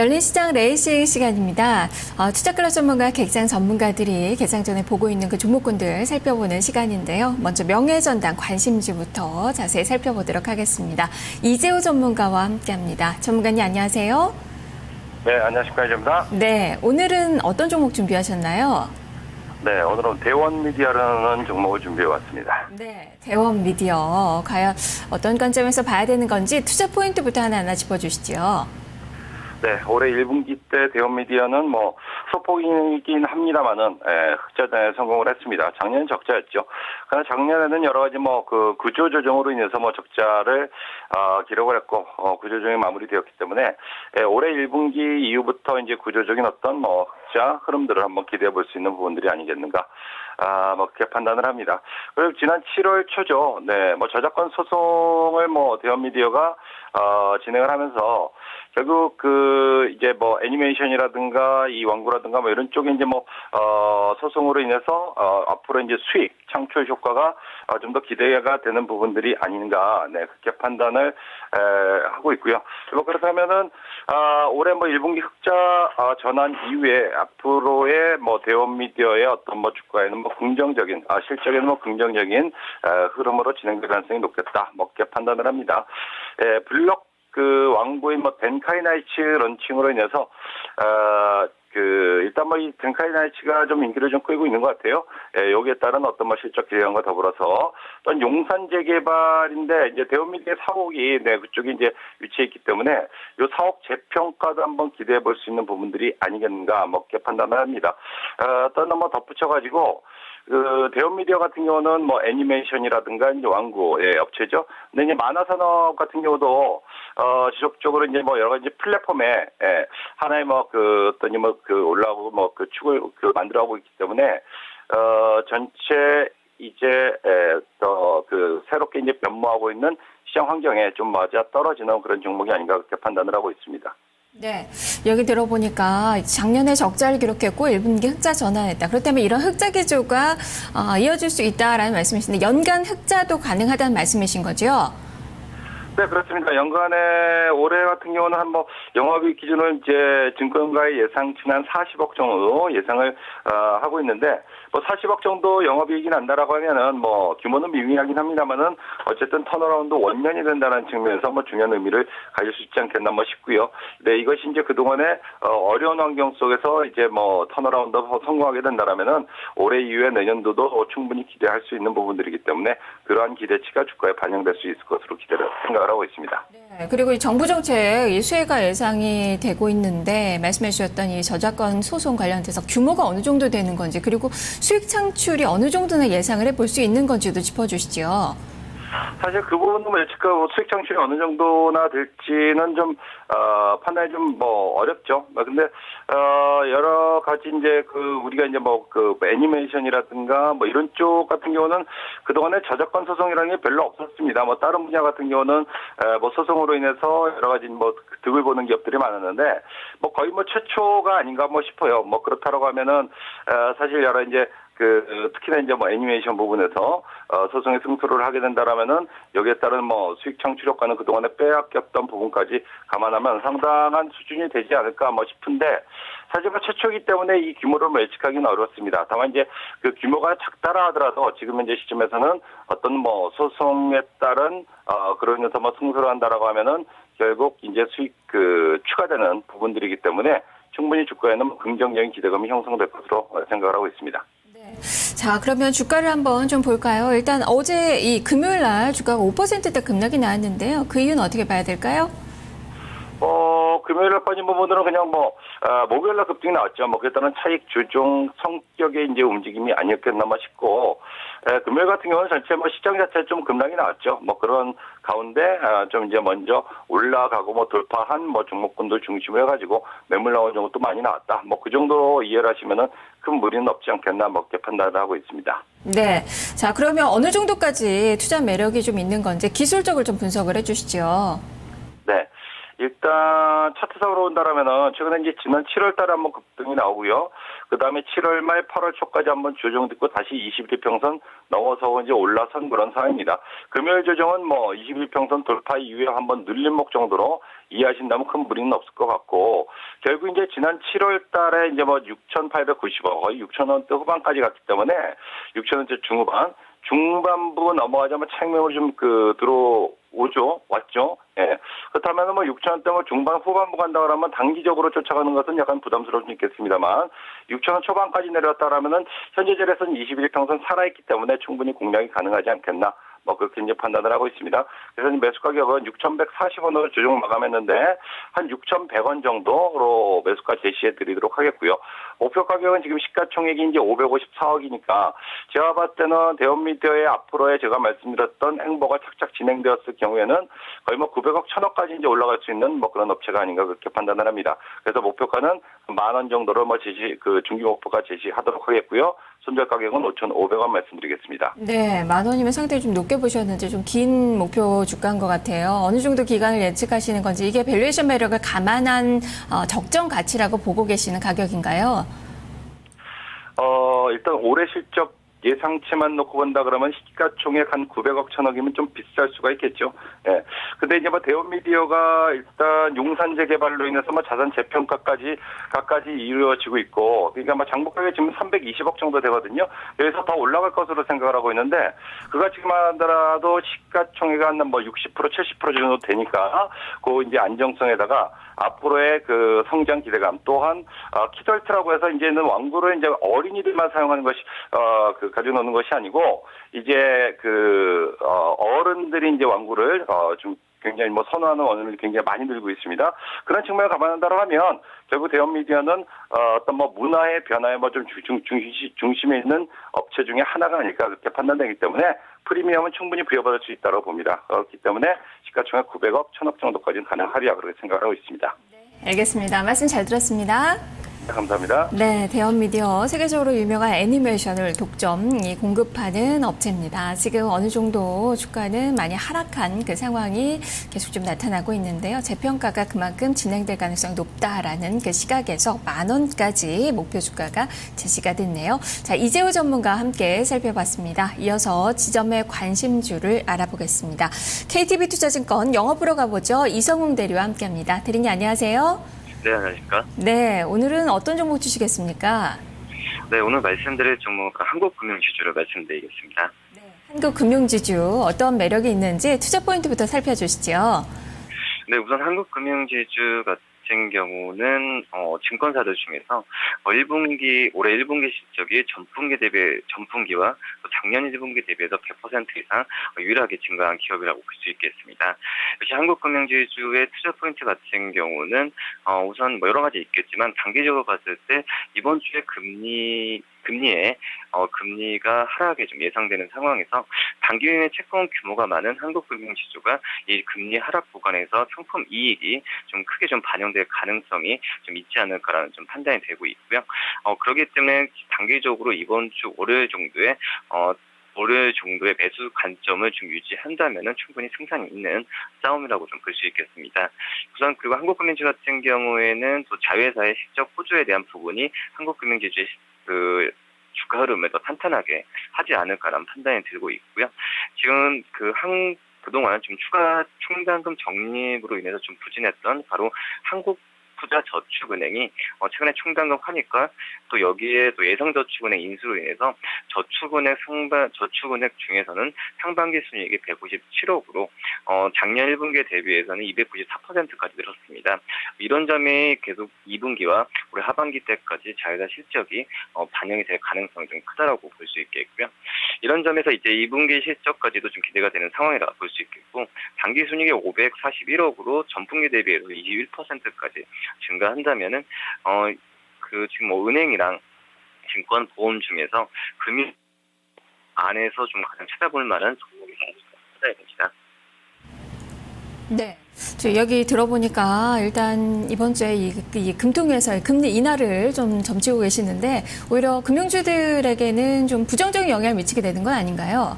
열린 시장 레이싱 시간입니다. 어, 투자 클럽 전문가, 객장 전문가들이 개장 전에 보고 있는 그 종목군들 살펴보는 시간인데요. 먼저 명예전당 관심주부터 자세히 살펴보도록 하겠습니다. 이재호 전문가와 함께합니다. 전문가님 안녕하세요. 네, 안녕하십니까, 이재입니다. 네, 오늘은 어떤 종목 준비하셨나요? 네, 오늘은 대원 미디어라는 종목을 준비해 왔습니다. 네, 대원 미디어 과연 어떤 관점에서 봐야 되는 건지 투자 포인트부터 하나하나 짚어주시죠. 네, 올해 1분기 때 대원 미디어는 뭐 소폭이긴 합니다만은 예, 흑자전에 성공을 했습니다. 작년 적자였죠. 그러나 작년에는 여러 가지 뭐 그 구조 조정으로 인해서 뭐 적자를 어, 기록을 했고 어, 구조 조정이 마무리되었기 때문에 예, 올해 1분기 이후부터 이제 구조적인 어떤 뭐 흑자 흐름들을 한번 기대해 볼 수 있는 부분들이 아니겠는가. 아, 뭐, 그렇게 판단을 합니다. 그리고 지난 7월 초죠. 네, 뭐, 저작권 소송을 뭐, 대원미디어가, 어, 진행을 하면서, 결국 그, 이제 뭐, 애니메이션이라든가, 이 왕구라든가 뭐, 이런 쪽에 이제 뭐, 어, 소송으로 인해서, 어, 앞으로 이제 수익, 창출 효과가, 어, 좀 더 기대가 되는 부분들이 아닌가, 네, 그렇게 판단을, 에, 하고 있고요. 뭐, 그렇다면은, 아, 올해 뭐, 1분기 흑자, 아, 전환 이후에 앞으로의 뭐, 대원 미디어의 어떤 뭐, 주가에는 뭐, 긍정적인, 아, 실적에는 뭐, 긍정적인, 에, 흐름으로 진행될 가능성이 높겠다. 뭐, 그렇게 판단을 합니다. 에, 블록 그 왕구의 뭐 덴카이나이츠 런칭으로 인해서 어, 그 일단 뭐이 덴카이나이츠가 좀 인기를 좀 끌고 있는 것 같아요. 예, 여기에 따른 어떤 뭐 실적 기량과 더불어서 또 용산 재개발인데 이제 대우미디의 사옥이 네 그쪽에 이제 위치해 있기 때문에 요 사옥 재평가도 한번 기대해 볼 수 있는 부분들이 아니겠는가 뭐 이렇게 판단을 합니다. 어, 또 한번 덧붙여 가지고 그 대형 미디어 같은 경우는 뭐 애니메이션이라든가 이제 왕구 예, 업체죠. 근데 이제 만화 산업 같은 경우도 어 지속적으로 이제 뭐 여러 가지 플랫폼에 예, 하나의 뭐그 어떤 뭐그 올라오고 뭐 그 축을 그 만들어가고 있기 때문에 어 전체 이제 또그 새롭게 이제 변모하고 있는 시장 환경에 좀 맞아 떨어지는 그런 종목이 아닌가 그렇게 판단을 하고 있습니다. 네, 여기 들어보니까 작년에 적자를 기록했고 1분기 흑자 전환했다. 그렇다면 이런 흑자 기조가 어, 이어질 수 있다라는 말씀이신데 연간 흑자도 가능하다는 말씀이신 거죠? 네, 그렇습니다. 연간에 올해 같은 경우는 한 뭐 영업이익 기준을 이제 증권가의 예상치는 한 40억 정도 예상을 어, 하고 있는데 뭐 40억 정도 영업이익이 난다라고 하면은 뭐 규모는 미미하긴 합니다만은 어쨌든 턴어라운드 원년이 된다는 측면에서 뭐 중요한 의미를 가질 수 있지 않겠나 뭐 싶고요. 네, 이것이 이제 그동안에 어, 어려운 환경 속에서 이제 뭐 턴어라운드 성공하게 된다라면은 올해 이후에 내년도도 충분히 기대할 수 있는 부분들이기 때문에 그러한 기대치가 주가에 반영될 수 있을 것으로 기대를 생 각을 하고 있습니다. 네, 그리고 이 정부 정책 이 수혜가 예상이 되고 있는데 말씀해 주셨던 이 저작권 소송 관련돼서 규모가 어느 정도 되는 건지 그리고 수익 창출이 어느 정도나 예상을 해볼 수 있는 건지도 짚어주시죠. 사실 그 부분은 뭐 예측과 뭐 수익 창출이 어느 정도나 될지는 좀, 어, 판단이 좀 뭐 어렵죠. 뭐 근데, 어, 여러 가지 이제 그 우리가 이제 뭐 그 애니메이션이라든가 뭐 이런 쪽 같은 경우는 그동안에 저작권 소송이라는 게 별로 없었습니다. 뭐 다른 분야 같은 경우는 에, 뭐 소송으로 인해서 여러 가지 뭐 득을 보는 기업들이 많았는데 뭐 거의 뭐 최초가 아닌가 뭐 싶어요. 뭐 그렇다라고 하면은, 어, 사실 여러 이제 그 특히나 이제 뭐 애니메이션 부분에서 어, 소송에 승소를 하게 된다라면은 여기에 따른 뭐 수익 창출 효과는 그동안에 빼앗겼던 부분까지 감안하면 상당한 수준이 되지 않을까 뭐 싶은데 사실 뭐 최초이기 때문에 이 규모를 뭐 예측하기는 어렵습니다. 다만 이제 그 규모가 작다라 하더라도 지금 현재 시점에서는 어떤 뭐 소송에 따른 어 그러면서 뭐 승소를 한다라고 하면은 결국 이제 수익 그 추가되는 부분들이기 때문에 충분히 주가에는 뭐 긍정적인 기대감이 형성될 것으로 생각을 하고 있습니다. 자, 그러면 주가를 한번 좀 볼까요? 일단 어제 이 금요일 날 주가가 5%대 급락이 나왔는데요. 그 이유는 어떻게 봐야 될까요? 어, 금요일 날 빠진 부분들은 그냥 뭐, 아, 목요일 날 급등이 나왔죠. 뭐, 그에 따른 차익 조정 성격의 이제 움직임이 아니었겠나 뭐 싶고, 에, 금요일 같은 경우는 전체 뭐 시장 자체 좀 급락이 나왔죠. 뭐 그런 가운데, 아, 좀 이제 먼저 올라가고 뭐 돌파한 뭐 종목군들 중심으로 해가지고 매물 나온 종목도 많이 나왔다. 뭐 그 정도 이해를 하시면은 큰 무리는 없지 않겠나 뭐 이렇게 판단을 하고 있습니다. 네. 자, 그러면 어느 정도까지 투자 매력이 좀 있는 건지 기술적으로 좀 분석을 해 주시죠. 네. 일단 차트상으로 온다라면은 최근에 이제 지난 7월 달에 한번 급등이 나오고요. 그 다음에 7월 말 8월 초까지 한번 조정됐고 다시 21평선 넘어서 이제 올라선 그런 상황입니다. 금요일 조정은 뭐 21평선 돌파 이후에 한번 늘림목 정도로 이해하신다면 큰 무리는 없을 것 같고 결국 이제 지난 7월 달에 이제 뭐 6,890원 거의 6,000원대 후반까지 갔기 때문에 6,000원대 중후반 중반부 넘어가자면 책명으로 좀 그 들어오죠. 왔죠? 예. 그렇다면 뭐 6,000원대 뭐 중반 후반부 간다 그러면 단기적으로 쫓아가는 것은 약간 부담스러울 수 있겠습니다만 6,000원 초반까지 내려왔다라면은 현재 자리에서는 21평선 살아있기 때문에 충분히 공략이 가능하지 않겠나 뭐 그렇게 이제 판단을 하고 있습니다. 그래서 매수 가격은 6,140원으로 조정 마감했는데 한 6,100원 정도로 매수가 제시해 드리도록 하겠고요. 목표 가격은 지금 시가총액이 이제 554억이니까 제가 봤을 때는 대원미디어의 앞으로의 제가 말씀드렸던 행보가 착착 진행되었을 경우에는 거의 뭐 900억, 1000억까지 이제 올라갈 수 있는 뭐 그런 업체가 아닌가 그렇게 판단을 합니다. 그래서 목표가는 만 원 정도로 뭐 제시 그 중기 목표가 제시하도록 하겠고요. 손절 가격은 5,500원 말씀드리겠습니다. 네, 만 원이면 상당히 좀 높게 보셨는데 좀 긴 목표 주가인 것 같아요. 어느 정도 기간을 예측하시는 건지 이게 밸류에이션 매력을 감안한 어, 적정 가치라고 보고 계시는 가격인가요? 어, 일단 올해 실적 예상치만 놓고 본다 그러면 시가총액 한 900억 천억이면 좀 비쌀 수가 있겠죠. 예. 근데 이제 뭐 대원미디어가 일단 용산 재 개발로 인해서 뭐 자산 재평가까지 각까지 이루어지고 있고 그러니까 뭐 장부가격이 지금 320억 정도 되거든요. 여기서 더 올라갈 것으로 생각을 하고 있는데 그가 지금 하더라도 시가총액 한뭐 60% 70% 정도 되니까 그 이제 안정성에다가 앞으로의 그 성장 기대감 또한 어, 키덜트라고 해서 이제는 왕구를 이제 어린이들만 사용하는 것이 어그 가지고 노는 것이 아니고 이제 그 어, 어른들이 이제 왕구를 어 좀 굉장히 뭐 선호하는 원인을 굉장히 많이 늘고 있습니다. 그런 측면을 감안한다고 하면 결국 대형 미디어는 어, 어떤 뭐 문화의 변화에 뭐좀 중심에 있는 업체 중에 하나가 아닐까 그렇게 판단되기 때문에 프리미엄은 충분히 부여받을 수 있다고 봅니다. 그렇기 때문에 시가총액 900억, 1000억 정도까지는 가능하리라 그렇게 생각하고 있습니다. 알겠습니다. 말씀 잘 들었습니다. 네, 감사합니다. 네, 대형 미디어 세계적으로 유명한 애니메이션을 독점 이 공급하는 업체입니다. 지금 어느 정도 주가는 많이 하락한 그 상황이 계속 좀 나타나고 있는데요. 재평가가 그만큼 진행될 가능성이 높다라는 그 시각에서 만 원까지 목표 주가가 제시가 됐네요. 자, 이재호 전문가와 함께 살펴봤습니다. 이어서 지점의 관심주를 알아보겠습니다. KTB 투자증권 영업으로 가보죠. 이성웅 대리와 함께합니다. 대리님 안녕하세요. 네, 안녕하십니까. 네, 오늘은 어떤 종목 주시겠습니까? 네, 오늘 말씀드릴 종목은 한국금융지주를 말씀드리겠습니다. 한국금융지주 어떤 매력이 있는지 투자 포인트부터 살펴주시죠. 네, 우선 한국금융지주 같은 경우는 어, 증권사들 중에서 어, 1분기 올해 1분기 실적이 전분기 대비 전분기와 또 작년 1분기 대비해서 100% 이상 유일하게 증가한 기업이라고 볼 수 있겠습니다. 역시 한국금융지주의 투자 포인트 같은 경우는 어, 우선 뭐 여러 가지 있겠지만 단기적으로 봤을 때 이번 주에 금리 금리에 어, 금리가 하락이 좀 예상되는 상황에서 단기은행 채권 규모가 많은 한국금융지주가 이 금리 하락 구간에서 상품 이익이 좀 크게 좀 반영될 가능성이 좀 있지 않을까라는 좀 판단이 되고 있고요. 어, 그렇기 때문에 단기적으로 이번 주 월요일 정도에 어, 월요일 정도의 매수 관점을 좀 유지한다면은 충분히 승산이 있는 싸움이라고 좀 볼 수 있겠습니다. 우선 그리고 한국금융지 같은 경우에는 또 자회사의 실적 호조에 대한 부분이 한국금융지주의 그 주가 흐름을 더 탄탄하게 하지 않을까라는 판단이 들고 있고요. 지금 그 한, 그동안 좀 추가 충당금 적립으로 인해서 좀 부진했던 바로 한국 투자 저축은행이 어, 최근에 충당금 하니까 또 여기에 또 예성저축은행 인수로 인해서 저축은행 상반 저축은행 중에서는 상반기 순이익이 197억으로 어, 작년 1분기에 대비해서는 294%까지 늘었습니다. 이런 점이 계속 2분기와 올해 하반기 때까지 자회사 실적이 어, 반영이 될 가능성이 좀 크다라고 볼 수 있겠고요. 이런 점에서 이제 2분기 실적까지도 좀 기대가 되는 상황이라고 볼수 있겠고 단기 순이익이 541억으로 전분기 대비해서 21%까지 증가한다면은 어 그 지금 뭐 은행이랑 증권 보험 중에서 금융 안에서 좀 가장 찾아볼 만한 종목이 찾아야 됩니다. 네. 저 여기 들어보니까 일단 이번 주에 이, 이 금통위에서의 금리 인하를 좀 점치고 계시는데 오히려 금융주들에게는 좀 부정적인 영향을 미치게 되는 건 아닌가요?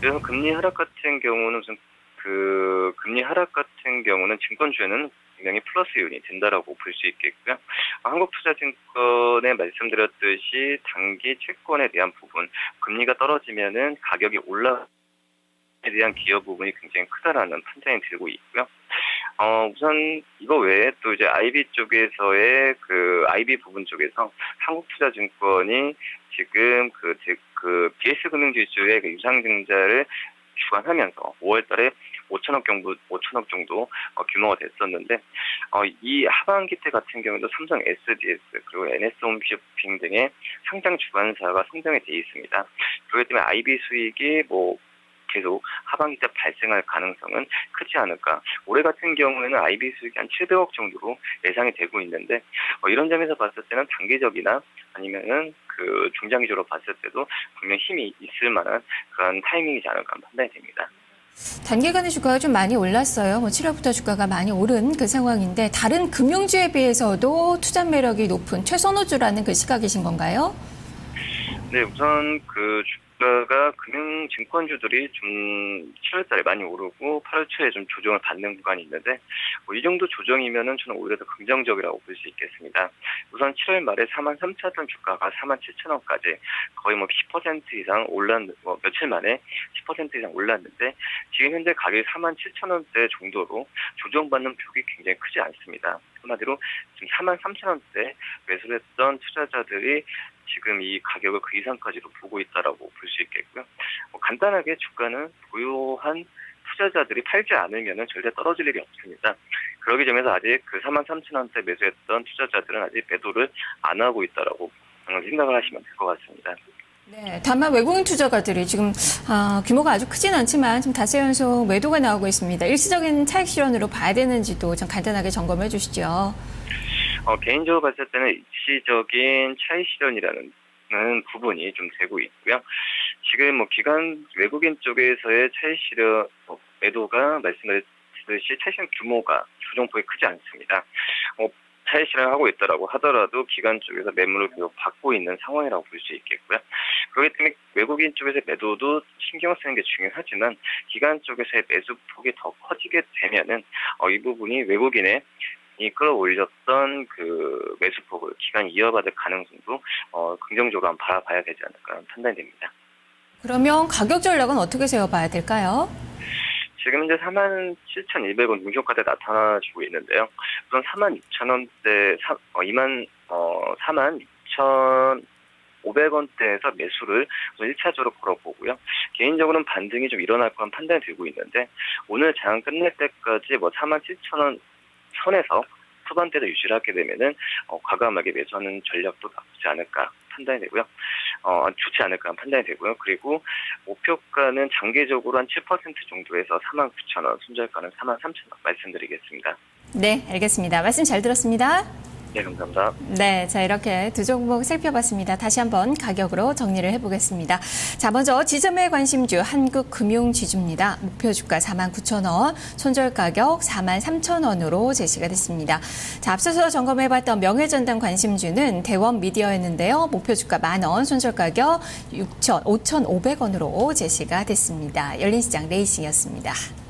그래서 금리 하락 같은 경우는 좀 그 금리 하락 같은 경우는 증권주에는 분명히 플러스 요인이 된다라고 볼 수 있겠고요. 한국투자증권에 말씀드렸듯이 단기 채권에 대한 부분, 금리가 떨어지면은 가격이 올라 에 대한 기여 부분이 굉장히 크다라는 판단이 들고 있고요. 어, 우선 이거 외에 또 이제 IB 쪽에서의 그 IB 부분 쪽에서 한국투자증권이 지금 그, 즉, 그 BS 금융지주의 그 유상증자를 주관하면서 5월달에 5천억 정도, 5천억 정도 어, 규모가 됐었는데 어, 이 하반기 때 같은 경우도 삼성 SDS 그리고 NS홈쇼핑 등의 상장 주관사가 선정이 돼 있습니다. 그렇기 때문에 IB 수익이 뭐 계속 하반기 때 발생할 가능성은 크지 않을까. 올해 같은 경우에는 IB 수익이 한 700억 정도로 예상이 되고 있는데 어, 이런 점에서 봤을 때는 단기적이나 아니면은 그 중장기적으로 봤을 때도 분명 힘이 있을 만한 그런 타이밍이지 않을까 판단이 됩니다. 단기간에 주가가 좀 많이 올랐어요. 뭐 7월부터 주가가 많이 오른 그 상황인데 다른 금융주에 비해서도 투자 매력이 높은 최선호주라는 그 시각이신 건가요? 네, 우선 그 주 가가 금융 증권주들이 좀 7월달에 많이 오르고 8월 초에 좀 조정을 받는 구간이 있는데 뭐 이 정도 조정이면은 저는 오히려 더 긍정적이라고 볼 수 있겠습니다. 우선 7월 말에 4만 3천 주가가 4만 7천 원까지 거의 뭐 10% 이상 올랐 뭐 며칠 만에 10% 이상 올랐는데 지금 현재 가격이 4만 7천 원대 정도로 조정받는 폭이 굉장히 크지 않습니다. 한마디로 지금 4만 3천 원대 매수를 했던 투자자들이 지금 이 가격을 그 이상까지도 보고 있다라고 볼 수 있겠고요. 뭐 간단하게 주가는 보유한 투자자들이 팔지 않으면 절대 떨어질 일이 없습니다. 그러기 전에서 아직 그 4만 3천 원대 매수했던 투자자들은 아직 매도를 안 하고 있다라고 생각을 하시면 될 것 같습니다. 네, 다만 외국인 투자가들이 지금 아, 규모가 아주 크진 않지만 좀 다세 연속 매도가 나오고 있습니다. 일시적인 차익 실현으로 봐야 되는지도 좀 간단하게 점검해 주시죠. 어, 개인적으로 봤을 때는 일시적인 차익 실현이라는 부분이 좀 되고 있고요. 지금 뭐 기관 외국인 쪽에서의 차익 실현 어, 매도가 말씀드렸듯이 실현 규모가 조정폭이 크지 않습니다. 어, 차익 실현하고 있다라고 하더라도 기관 쪽에서 매물을 계속 받고 있는 상황이라고 볼 수 있겠고요. 그렇기 때문에 외국인 쪽에서 매도도 신경 쓰는 게 중요하지만 기관 쪽에서의 매수 폭이 더 커지게 되면은 어, 이 부분이 외국인의 이 끌어올렸던 그 매수폭을 기간이 이어받을 가능성도 어, 긍정적으로 한번 바라봐야 되지 않을까 판단이 됩니다. 그러면 가격 전략은 어떻게 세워봐야 될까요? 지금 현재 47,100원 능선가대 나타나주고 있는데요. 우선 42,000원대, 어, 2만, 어, 42,500원대에서 매수를 우선 1차적으로 걸어보고요. 개인적으로는 반등이 좀 일어날 거란 판단이 들고 있는데, 오늘 장을 끝낼 때까지 뭐 47,000원 선에서 후반대로 유지를 하게 되면은 어, 과감하게 매수하는 전략도 나쁘지 않을까 판단이 되고요. 어, 좋지 않을까 판단이 되고요. 그리고 목표가는 장기적으로 한 7% 정도에서 49,000원, 손절가는 43,000원 말씀드리겠습니다. 네, 알겠습니다. 말씀 잘 들었습니다. 네, 감사합니다. 네, 자 이렇게 두 종목 살펴봤습니다. 다시 한번 가격으로 정리를 해보겠습니다. 자, 먼저 지점의 관심주 한국금융지주입니다. 목표 주가 49,000원, 손절 가격 43,000원으로 제시가 됐습니다. 자, 앞서서 점검해봤던 명예전당 관심주는 대원 미디어였는데요. 목표 주가 만 원, 손절 가격 6,000, 5,500원으로 제시가 됐습니다. 열린 시장 레이싱이었습니다.